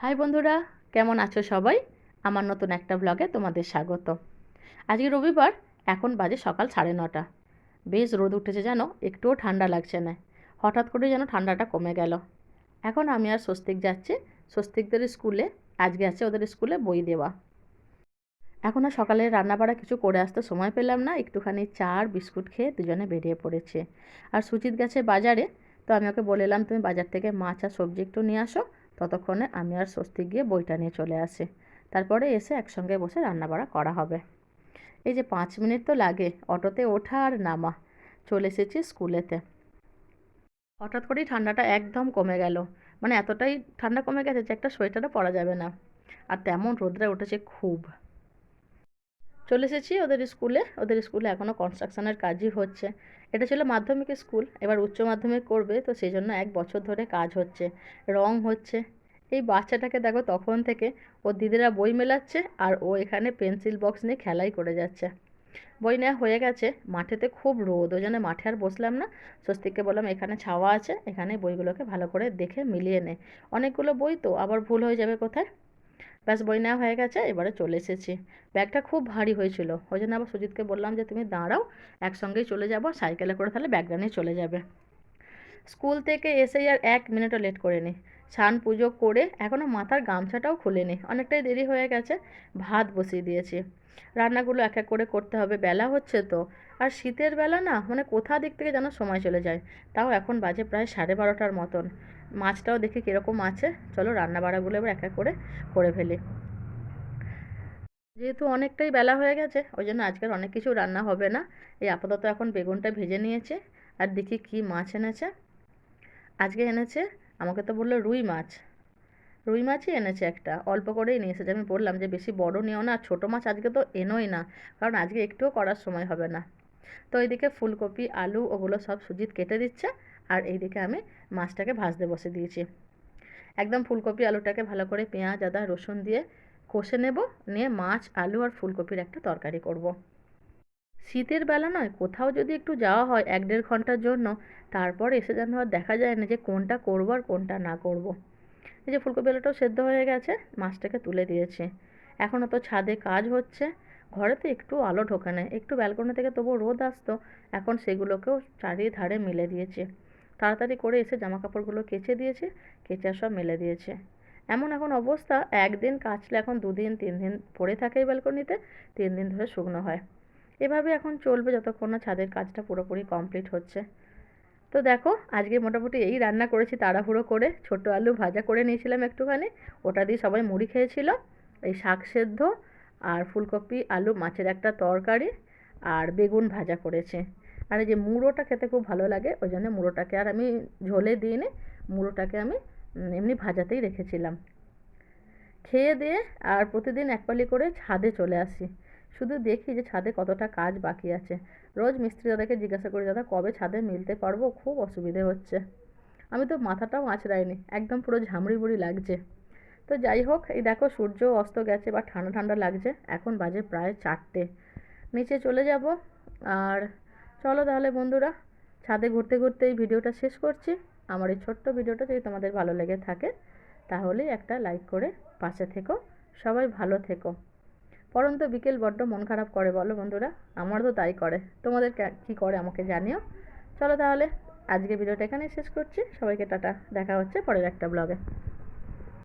High বন্ধুরা, কেমন আছো সবাই? আমার নতুন একটা ব্লগে তোমাদের স্বাগত। আজকে রবিবার, এখন বাজে সকাল সাড়ে নটা। বেশ রোদ উঠেছে যেন একটুও ঠান্ডা লাগছে না। হঠাৎ করে যেন ঠান্ডাটা কমে গেল। এখন আমি আর স্বস্তিক যাচ্ছি। স্বস্তিকদের স্কুলে, আজকে আছে ওদের স্কুলে বই দেওয়া। এখন আর সকালে রান্নাবাড়া কিছু করে আসতে সময় পেলাম না, একটুখানি চা আর বিস্কুট খেয়ে দুজনে বেরিয়ে পড়েছে। আর সুচিত গেছে বাজারে, তো আমি ওকে বলেলাম তুমি বাজার থেকে মাছ আর সবজি একটু নিয়ে আসো। ততক্ষণে আমি আর স্বস্তি গিয়ে বইটা নিয়ে চলে আসি। তারপরে এসে একসঙ্গে বসে রান্নাবাড়া করা হবে। এই যে পাঁচ মিনিট তো লাগে, অটোতে ওঠা আর নামা। চলে এসেছি স্কুলেতে। হঠাৎ করেই ঠান্ডাটা একদম কমে গেল। মানে এতটাই ঠান্ডা কমে গেছে যে একটা সোয়েটারও পরা যাবে না। আর তেমন রোদ্রে উঠেছে খুব। চলে এসেছি ওদের স্কুলে। ওদের স্কুলে এখনও কনস্ট্রাকশনের কাজই হচ্ছে। এটা ছিল মাধ্যমিক স্কুল, এবার উচ্চ মাধ্যমিক করবে, তো সেই জন্য এক বছর ধরে কাজ হচ্ছে, রং হচ্ছে। এই বাচ্চাটাকে দেখো তখন থেকে ওর দিদিরা বই মেলাচ্ছে আর ও এখানে পেন্সিল বক্স নিয়ে খেলাই করে যাচ্ছে। বই নেওয়া হয়ে গেছে, মাঠেতে খুব রোদ, ওই জন্য মাঠে আর বসলাম না। স্বস্তিককে বললাম, এখানে ছাওয়া আছে, এখানে বইগুলোকে ভালো করে দেখে মিলিয়ে নে। অনেকগুলো বই তো, আবার ভুল হয়ে যাবে কোথায়? ব্যাস বই নেওয়া হয়ে গেছে, এবারে চলে এসেছি। ব্যাগটা খুব ভারী হয়েছিল, ওই জন্য আবার সুজিতকে বললাম যে, তুমি দাঁড়াও, একসঙ্গেই চলে যাব সাইকেলে করে তাহলে ব্যাগটা নিয়ে চলে যাবে। স্কুল থেকে এসেই আর এক মিনিটও লেট করিনি। স্নান পুজো করে এখনও মাথার গামছাটাও খুলিনি, অনেকটাই দেরি হয়ে গেছে, ভাত বসিয়ে দিয়েছি। রান্নাগুলো এক এক করে করতে হবে, বেলা হচ্ছে তো, আর শীতের বেলা না মানে কোথা দিক থেকে যেন সময় চলে যায়, তাও এখন বাজে প্রায় সাড়ে বারোটার মতন। মাছটাও দেখি কীরকম আছে। চলো রান্না বাড়াগুলো এবার এক এক করে করে ফেলি। যেহেতু অনেকটাই বেলা হয়ে গেছে, ওই জন্য আজকের অনেক কিছু রান্না হবে না। এই আপাতত এখন বেগুনটা ভেজে নিয়েছে, আর দেখি কি মাছ এনেছে। আজকে এনেছে, আমাকে তো বলল রুই মাছ। রুই মাছই এনেছে একটা, অল্প করেই নিয়ে এসেছে। আমি বললাম যে বেশি বড় নিও না, ছোটো মাছ আজকে তো এনোই না, কারণ আজকে একটুও করার সময় হবে না। তো এইদিকে ফুলকপি, আলু, ওগুলো সব সুজিত কেটে দিচ্ছে আর এইদিকে আমি মাছটাকে ভাজতে বসে দিয়েছি একদম ফুলকপি আলুটাকে ভালো করে পেঁয়াজ, আদা, রসুন দিয়ে কষে নেব নিয়ে মাছ, আলু আর ফুলকপির একটা তরকারি করব। শীতের বেলা নয়, কোথাও যদি একটু যাওয়া হয় এক দেড় ঘণ্টার জন্য, তারপর এসে যেন আর দেখা যায় না যে কোনটা করব আর কোনটা না করব। এই যে ফুলকপি আলুটাও সেদ্ধ হয়ে গেছে, মাছটাকে তুলে দিয়েছি এখনও তো ছাদে কাজ হচ্ছে, ঘরে তো একটু আলো ঢোকে না, একটু ব্যালকনি থেকে তবু রোদ আসতো, এখন সেগুলোকেও চারিধারে মেলে দিয়েছে তাড়াতাড়ি করে এসে জামা কাপড়গুলো কেচে দিয়েছে, কেচে সব মেলে দিয়েছে। এমন এখন অবস্থা, একদিন কাচলে এখন দুদিন তিন দিন পড়ে থাকে এই ব্যালকনিতে তিন দিন ধরে শুকনো হয়। এভাবে এখন চলবে যতক্ষণ না ছাদের কাজটা পুরোপুরি কমপ্লিট হচ্ছে। তো দেখো, আজকে মোটামুটি এই রান্না করেছি তাড়াহুড়ো করে। ছোটো আলু ভাজা করে নিয়েছিলাম একটুখানি, ওটা দিয়ে সবাই মুড়ি খেয়েছিল। এই শাক সেদ্ধ আর ফুলকপি, আলু, মাছের একটা তরকারি আর বেগুন ভাজা করেছে। আর এই যে মুড়োটা খেতে খুব ভালো লাগে, ওই জন্য মুড়োটাকে আর আমি ঝোলে দিইনি মুড়োটাকে আমি এমনি ভাজাতেই রেখেছিলাম। খেয়ে দিয়ে আর প্রতিদিন এক পালি করে ছাদে চলে আসি। শুধু দেখি যে ছাদে কতটা কাজ বাকি আছে। রোজ মিস্ত্রি দাদাকে জিজ্ঞাসা করি, দাদা, কবে ছাদে মিলতে পারব? খুব অসুবিধে হচ্ছে। আমি তো মাথাটাও আঁচড়াইনি, একদম পুরো ঝামড়ি বুড়ি লাগছে। তো যাই হোক, এই দেখো সূর্য অস্ত গেছে বা ঠান্ডা ঠান্ডা লাগছে, এখন বাজে প্রায় চারটে। নিচে চলে যাব, আর চলো তাহলে বন্ধুরা, ছাদে ঘুরতে ঘুরতে এই ভিডিওটা শেষ করছি। আমার এই ছোট্ট ভিডিওটা যদি তোমাদের ভালো লেগে থাকে, তাহলে একটা লাইক করে পাশে থেকো। সবাই ভালো থেকো। পরন্ত বিকেল বড্ড মন খারাপ করে, বলো বন্ধুরা। আমার তো তাই করে। তোমাদের কী করে আমাকে জানিও। চলো তাহলে আজকে ভিডিওটা এখানেই শেষ করছি। সবাইকে টাটা। দেখা হচ্ছে পরের একটা ব্লগে